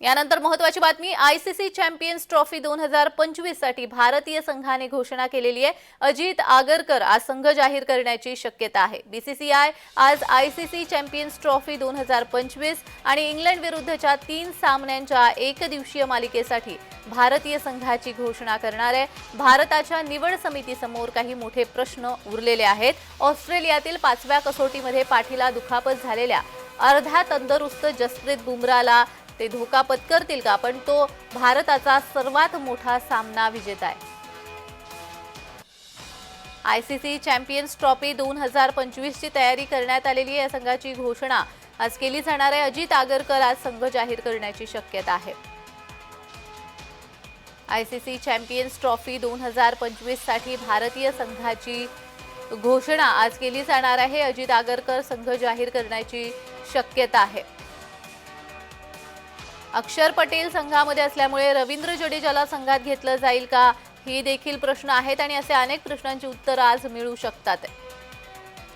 यानंतर महत्वाची बातमी आयसीसी चॅम्पियन्स ट्रॉफी दोन हजार पंचवीससाठी भारतीय संघाने घोषणा केलेली आहे. अजित आगरकर आज संघ जाहीर करण्याची शक्यता आहे. बीसीसीआय आज आयसीसी चॅम्पियन्स ट्रॉफी दोन हजार पंचवीस आणि इंग्लंड विरुद्धच्या तीन सामन्यांच्या एकदिवसीय मालिकेसाठी भारतीय संघाची घोषणा करणार आहे. भारताच्या निवड समितीसमोर काही मोठे प्रश्न उरलेले आहेत. ऑस्ट्रेलियातील पाचव्या कसोटीमध्ये पाठीला दुखापत झालेल्या अर्ध्या तंदुरुस्त जसप्रीत बुमराला ते धोका पत्करतील का? पण तो भारताचा सर्वात मोठा सामना विजेता आहे. आयसीसी चॅम्पियन्स ट्रॉफी दोन हजार पंचवीसची तयारी करण्यात आलेली आहे या संघाची घोषणा. आज केली जाणार आहे. अजित आगरकर आज संघ जाहीर करण्याची शक्यता आहे. आयसीसी चॅम्पियन्स ट्रॉफी दोन हजार पंचवीससाठी भारतीय संघाची घोषणा. आज केली जाणार आहे. अजित आगरकर संघ जाहीर करण्याची शक्यता आहे. अक्षर पटेल संघामध्ये असल्यामुळे रवींद्र जडेजाला संघात घेतलं जाईल का? ही देखील प्रश्न आहेत आणि असे अनेक प्रश्नांची उत्तरं आज मिळू शकतात.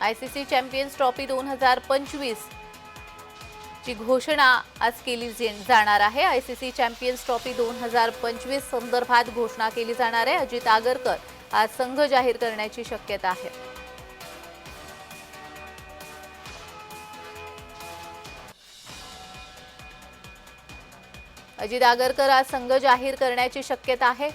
I C C champions trophy दोन हजार पंचवीस ची घोषणा आज केली जाणार आहे. I C C champions trophy दोन हजार पंचवीस संदर्भात घोषणा केली जाणार आहे. अजित आगरकर आज संघ जाहीर करण्याची शक्यता आहे. अजित आगरकर आज संघ जाहीर करण्याची शक्यता आहे.